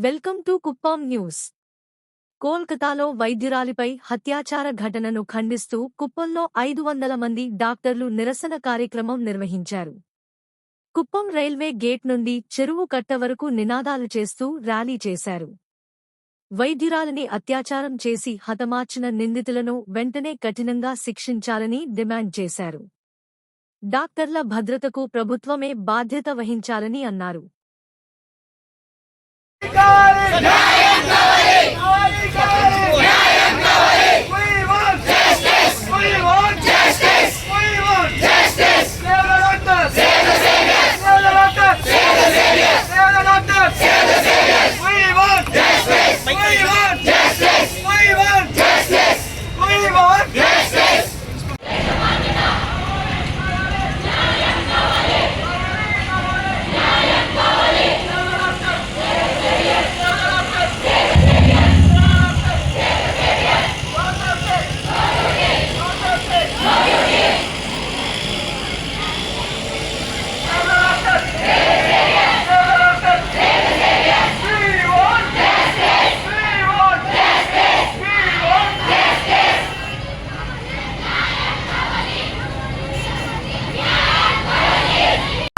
Welcome to కుప్పాం news. కోల్కతాలో వైద్యురాలిపై హత్యాచార ఘటనను ఖండిస్తూ కుప్పంలో ఐదు వందల మంది డాక్టర్లు నిరసన కార్యక్రమం నిర్వహించారు. కుప్పం రైల్వే గేట్ నుండి చెరువు కట్ట వరకు నినాదాలు చేస్తూ ర్యాలీ చేశారు. వైద్యురాలిని అత్యాచారం చేసి హతమార్చిన నిందితులను వెంటనే కఠినంగా శిక్షించాలని డిమాండ్ చేశారు. డాక్టర్ల భద్రతకు ప్రభుత్వమే బాధ్యత వహించాలని అన్నారు. got it!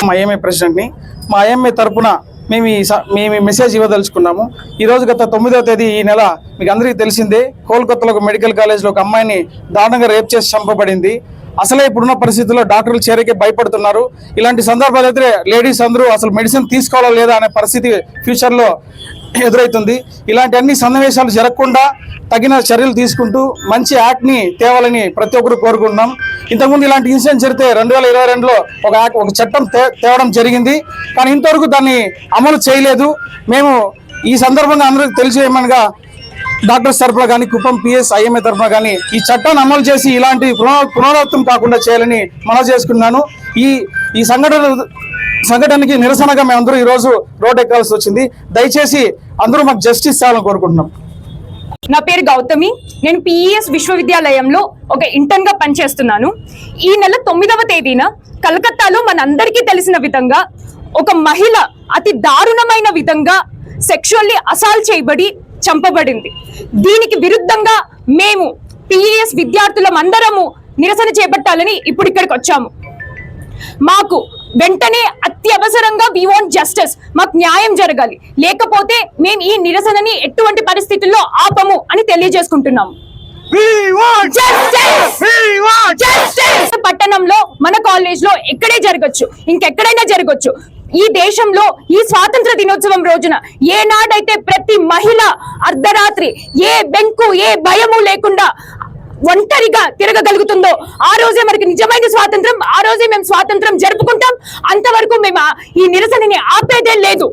మా ఐఎంఏ ప్రెసిడెంట్ని మా ఐఎంఏ తరపున మేము ఈ స- మేము మెసేజ్ ఇవ్వదలుచుకున్నాము. ఈరోజు గత తొమ్మిదవ తేదీ ఈ నెల మీకు అందరికీ తెలిసిందే కోల్కత్తాలో ఒక మెడికల్ కాలేజ్లో ఒక అమ్మాయిని దారుణంగా రేప్ చేసి చంపబడింది. అసలే ఇప్పుడున్న పరిస్థితుల్లో డాక్టర్లు చేరికే భయపడుతున్నారు. ఇలాంటి సందర్భాలు అయితే లేడీస్ అందరూ అసలు మెడిసిన్ తీసుకోవాలా లేదా అనే పరిస్థితి ఫ్యూచర్లో ఎదురవుతుంది ఇలాంటి అన్ని సన్నివేశాలు జరగకుండా తగిన చర్యలు తీసుకుంటూ మంచి యాక్ట్ని తేవాలని ప్రతి ఒక్కరు కోరుకుంటున్నాం. ఇంతకుముందు ఇలాంటి ఇన్సిడెంట్ జరిగితే రెండు వేల ఇరవై రెండులో ఒక యాక్ట్ ఒక చట్టం తే తేవడం జరిగింది. కానీ ఇంతవరకు దాన్ని అమలు చేయలేదు. మేము ఈ సందర్భంగా అందరికీ తెలియజేయమనగా డాక్టర్స్ తరఫున కానీ కుప్పం పిఎస్ ఐఎంఏ తరఫున కానీ ఈ చట్టాన్ని అమలు చేసి ఇలాంటి పునరావృతం కాకుండా చేయాలని మనవి చేసుకున్నాను ఈ ఈ సంఘటన సంఘటనకి నిరసనగా మేమందరూ ఈరోజు రోడ్ ఎక్కాల్సి వచ్చింది. దయచేసి అందరూ మాకు జస్టిస్ చేయాలని కోరుకుంటున్నాం. నా పేరు గౌతమి. నేను పిఈఎస్ విశ్వవిద్యాలయంలో ఒక ఇంటర్న్గా పనిచేస్తున్నాను. ఈ నెల తొమ్మిదవ తేదీన కలకత్తాలో మనందరికీ తెలిసిన విధంగా ఒక మహిళ అతి దారుణమైన విధంగా సెక్షువల్లీ అసాల్ట్ చేయబడి చంపబడింది. దీనికి విరుద్ధంగా మేము పిఈఎస్ విద్యార్థులం అందరము నిరసన చేపట్టాలని ఇప్పుడు ఇక్కడికి వచ్చాము. మాకు వెంటనే అత్యవసరంగా వి వాంట్ జస్టిస్ మాకు న్యాయం జరగాలి. లేకపోతే మేము ఈ నిరసనని ఎటువంటి పరిస్థితుల్లో ఆపము అని తెలియజేసుకుంటున్నాము! పట్టణంలో మన కాలేజ్లో ఎక్కడే జరగచ్చు ఇంకెక్కడైనా జరగచ్చు ఈ దేశంలో ఈ స్వాతంత్ర దినోత్సవం రోజున ఏనాడైతే ప్రతి మహిళ అర్ధరాత్రి ఏ బెంకు ఏ భయము లేకుండా ఒంటరిగా తిరగగలుగుతుందో ఆ రోజే మనకి నిజమైన స్వాతంత్రం ఆ రోజే మేము స్వాతంత్రం జరుపుకుంటాం. అంతవరకు మేము ఈ నిరసనని ఆపేదే లేదు.